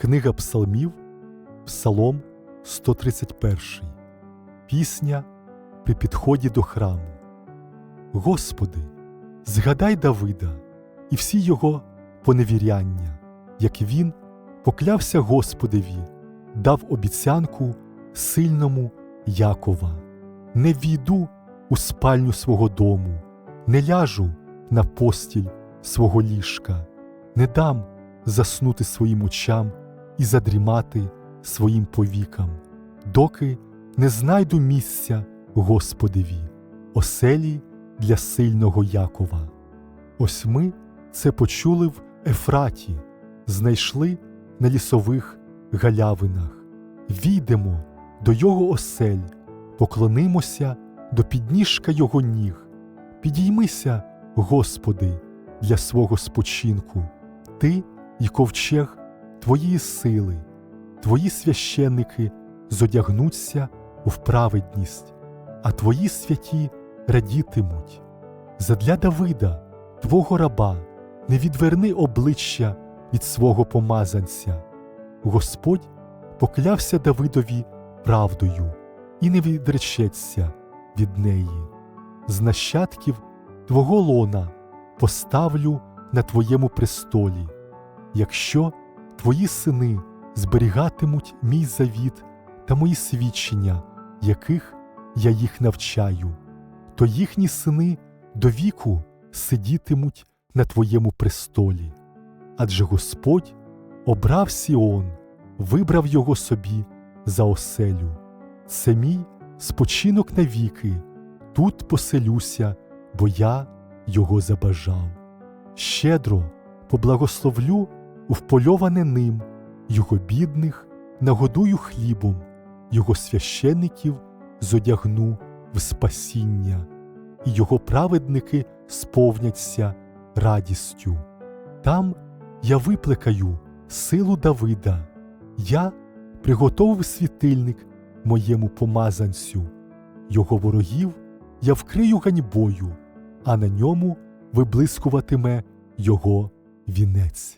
Книга Псалмів, Псалом 131. Пісня при підході до храму. Господи, згадай Давида і всі його поневіряння, як він поклявся Господеві, дав обіцянку сильному Якова. Не війду у спальню свого дому, не ляжу на постіль свого ліжка, не дам заснути своїм очам і задрімати своїм повікам, доки не знайду місця Господеві, оселі для сильного Якова. Ось ми це почули в Ефраті, знайшли на лісових галявинах. Війдемо до його осель, поклонимося до підніжка його ніг. Підіймися, Господи, для свого спочинку, Ти і ковчег Твоєї сили, Твої священники зодягнуться у праведність, а Твої святі радітимуть. Задля Давида, Твого раба, не відверни обличчя від свого помазанця. Господь поклявся Давидові правдою і не відречеться від неї. З нащадків Твого лона поставлю на Твоєму престолі, якщо Твої сини зберігатимуть мій завіт та мої свідчення, яких я їх навчаю, то їхні сини до віку сидітимуть на Твоєму престолі. Адже Господь обрав Сіон, вибрав його собі за оселю. Це мій спочинок навіки, тут поселюся, бо я його забажав. Щедро поблагословлю впольоване ним, його бідних нагодую хлібом, його священиків зодягну в спасіння, і його праведники сповняться радістю. Там я виплекаю силу Давида, я приготовив світильник моєму помазанцю, його ворогів я вкрию ганьбою, а на ньому виблискуватиме його вінець.